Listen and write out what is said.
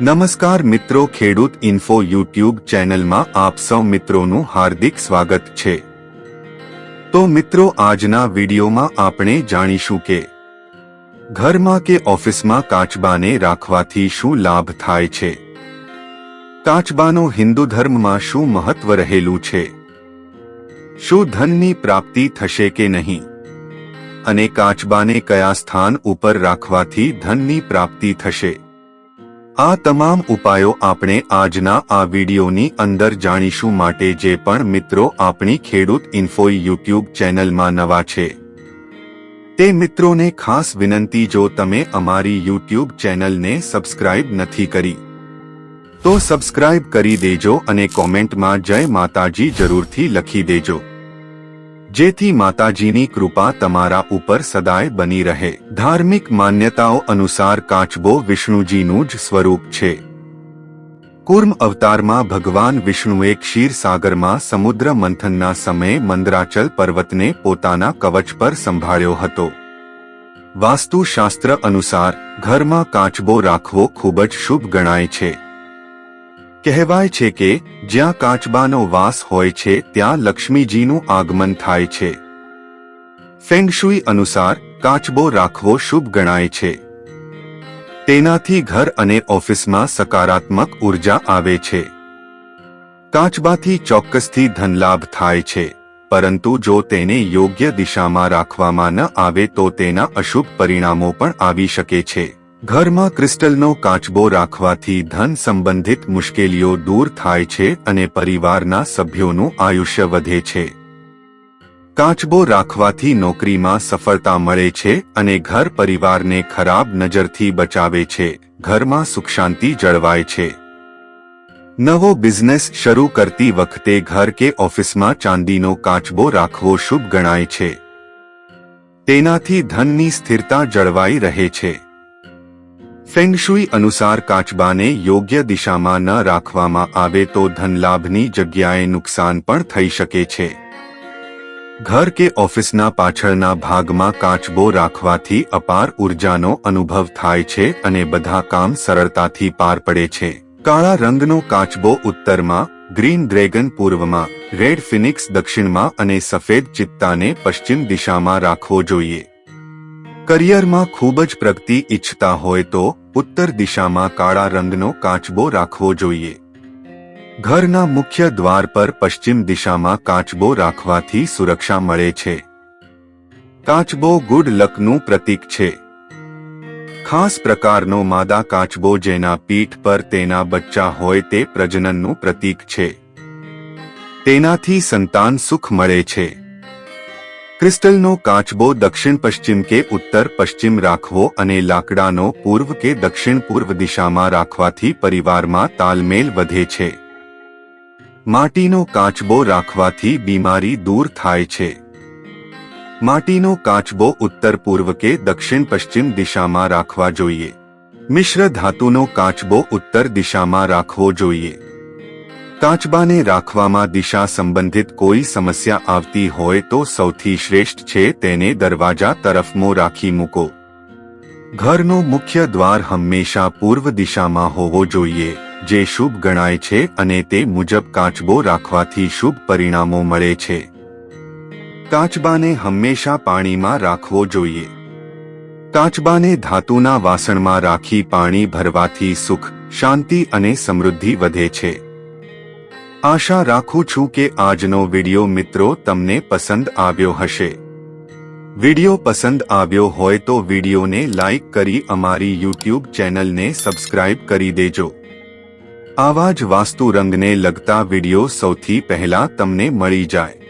નમસ્કાર મિત્રો, ખેડૂત ઇન્ફો યુટ્યુબ ચેનલમાં આપ સૌ મિત્રોનું હાર્દિક સ્વાગત છે. તો મિત્રો, આજના વિડીયોમાં આપણે જાણીશું કે ઘરમાં કે ઓફિસમાં કાચબાને રાખવાથી શું લાભ થાય છે? કાચબાનો હિન્દુ ધર્મમાં શું મહત્વ રહેલું છે? શું ધનની પ્રાપ્તિ થશે કે નહીં? અને કાચબાને કયા સ્થાન ઉપર રાખવાથી ધનની પ્રાપ્તિ થશે? આ તમામ ઉપાયો આપણે આજના આ વિડીયોની અંદર જાણીશું માટે જે પણ મિત્રો આપણી ખેડૂત ઇન્ફો યુટ્યુબ ચેનલમાં નવા છે. તે મિત્રોને ખાસ વિનંતી જો તમે અમારી યુટ્યુબ ચેનલને સબસ્ક્રાઇબ નથી કરી, તો સબસ્ક્રાઇબ કરી દેજો અને કોમેન્ટમાં જય માતાજી જરૂરથી લખી દેજો. જેથી માતાજીની કૃપા તમારા ઉપર સદાય બની રહે. ધાર્મિક માન્યતાઓ અનુસાર કાચબો વિષ્ણુજીનું જ સ્વરૂપ છે. કુર્મ અવતારમાં ભગવાન વિષ્ણુએ ક્ષીરસાગરમાં સમુદ્ર મંથનના સમયે મંદરાચલ પર્વતને પોતાના કવચ પર સંભાળ્યો હતો. વાસ્તુશાસ્ત્ર અનુસાર ઘરમાં કાચબો રાખવો ખૂબ જ શુભ ગણાય છે. કહેવાય છે કે, જ્યાં કાચબાનો વાસ હોય છે, ત્યાં લક્ષ્મીજીનું આગમન થાય છે. ફેંગશુઈ અનુસાર, કાચબો રાખવો શુભ ગણાય છે. તેનાથી ઘર અને ઓફિસમાં સકારાત્મક ઊર્જા આવે છે. કાચબાથી ચોક્કસથી ધનલાભ થાય છે, પરંતુ જો તેને યોગ્ય દિશામાં રાખવામાં ન આવે તો તેના અશુભ પરિણામો પણ આવી શકે છે. ઘરમાં ક્રિસ્ટલનો કાચબો રાખવાથી ધન સંબંધિત મુશ્કેલીઓ દૂર થાય છે અને પરિવારના સભ્યોનું આયુષ્ય વધે છે. કાચબો રાખવાથી નોકરીમાં સફળતા મળે છે અને ઘર પરિવારને ખરાબ નજરથી બચાવે છે, ઘરમાં સુખ શાંતિ જળવાય છે. નવો બિઝનેસ શરૂ કરતી વખતે ઘર કે ઓફિસમાં ચાંદીનો કાચબો રાખવો શુભ ગણાય છે. તેનાથી ધનની સ્થિરતા જળવાઈ રહે છે. ફેંગશુઈ અનુસાર કાચબાને યોગ્ય દિશામાં ન રાખવામાં આવે તો ધનલાભની જગ્યાએ નુકસાન પણ થઈ શકે છે. ઘર કે ઓફિસના પાછળના ભાગમાં કાચબો રાખવાથી અપાર ઉર્જાનો અનુભવ થાય છે અને બધા કામ સરળતાથી પાર પડે છે. કાળા રંગનો કાચબો ઉત્તરમાં, ગ્રીન ડ્રેગન પૂર્વમાં, રેડ ફિનિક્સ દક્ષિણમાં અને સફેદ ચિત્તાને પશ્ચિમ દિશામાં રાખવો જોઈએ. કરિયરમાં ખૂબ જ પ્રગતિ ઈચ્છતા હોય તો ઉત્તર દિશામાં કાળા રંગનો કાચબો રાખવો જોઈએ. ઘરના મુખ્ય દ્વાર પર પશ્ચિમ દિશામાં કાચબો રાખવાથી સુરક્ષા મળે છે. કાચબો ગુડ લકનું પ્રતીક છે. ખાસ પ્રકારનો માદા કાચબો જેના પીઠ પર તેના બચ્ચા હોય તે પ્રજનનનું પ્રતીક છે. તેનાથી સંતાન સુખ મળે છે. ક્રિસ્ટલનો કાચબો દક્ષિણ પશ્ચિમ કે ઉત્તર પશ્ચિમ રાખવો અને લાકડાનો પૂર્વ કે દક્ષિણ પૂર્વ દિશામાં રાખવાથી પરિવારમાં તાલમેલ વધે છે. માટીનો કાચબો રાખવાથી બીમારી દૂર થાય છે. માટીનો કાચબો ઉત્તર પૂર્વ કે દક્ષિણ પશ્ચિમ દિશામાં રાખવા જોઈએ. મિશ્ર ધાતુનો કાચબો ઉત્તર દિશામાં રાખવો જોઈએ. કાચબાને રાખવામાં દિશા સંબંધિત કોઈ સમસ્યા આવતી હોય તો સૌથી શ્રેષ્ઠ છે તેને દરવાજા તરફમો રાખી મૂકો. ઘરનો મુખ્ય દ્વાર હંમેશા પૂર્વ દિશામાં હોવો જોઈએ, જે શુભ ગણાય છે અને તે મુજબ કાચબો રાખવાથી શુભ પરિણામો મળે છે. કાચબાને હંમેશા પાણીમાં રાખવો જોઈએ. કાચબાને ધાતુના વાસણમાં રાખી પાણી ભરવાથી સુખ, શાંતિ અને સમૃદ્ધિ વધે છે. આશા રાખું છું કે આજનો વિડિયો મિત્રો તમને પસંદ આવ્યો હશે. વિડિયો પસંદ આવ્યો હોય તો વિડિયોને લાઇક કરી અમારી યુટ્યુબ ચેનલને સબસ્ક્રાઇબ કરી દેજો. આવા જ વાસ્તુ રંગને લગતા વિડિયો સૌથી પહેલા તમને મળી જાય.